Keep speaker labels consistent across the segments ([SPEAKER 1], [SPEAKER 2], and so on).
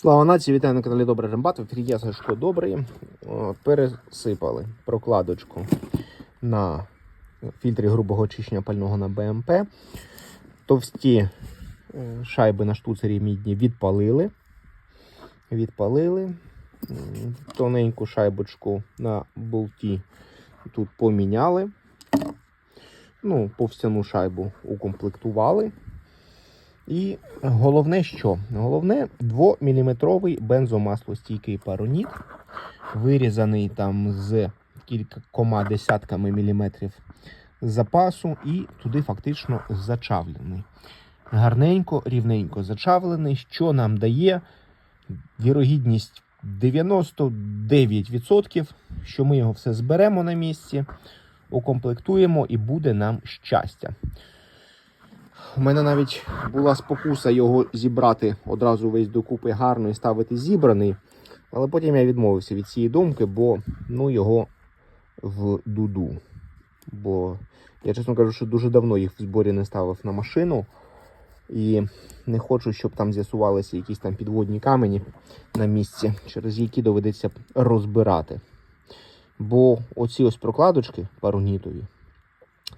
[SPEAKER 1] Слава нації, вітаю на каналі Добрий Рембат. В ефірі я Сашко Добрий. Пересипали прокладочку на фільтрі грубого очищення пального на БМП. Товсті е, шайби на штуцері мідні відпалили. Відпалили. Тоненьку шайбочку на болті тут поміняли. Ну, повстяну шайбу укомплектували. І головне що? Головне 2-мм бензомаслостійкий пароніт, вирізаний там з кількома десятками міліметрів запасу, і туди фактично зачавлений. Гарненько, рівненько зачавлений, що нам дає вірогідність 99%, що ми його все зберемо на місці, укомплектуємо і буде нам щастя. У мене навіть була спокуса його зібрати одразу весь докупи гарно і ставити зібраний. Але потім я відмовився від цієї думки, бо ну його в дуду. Бо я чесно кажу, що дуже давно їх в зборі не ставив на машину. І не хочу, щоб там з'ясувалися якісь там підводні камені на місці, через які доведеться розбирати. Бо оці ось прокладочки паронітові,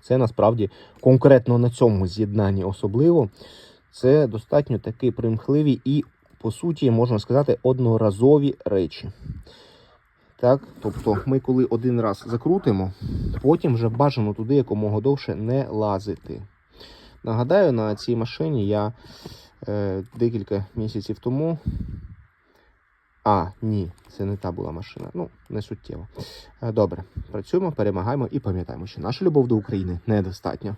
[SPEAKER 1] це насправді конкретно на цьому з'єднанні особливо. Це достатньо таки примхливі і, по суті, можна сказати, одноразові речі. Так, тобто ми коли один раз закрутимо, потім вже бажано туди якомога довше не лазити. Нагадаю, на цій машині я е, декілька місяців тому. А, ні, це не та була машина. Ну, не суттєво. Е, Добре, працюємо, перемагаємо і пам'ятаємо, що наша любов до України недостатньо.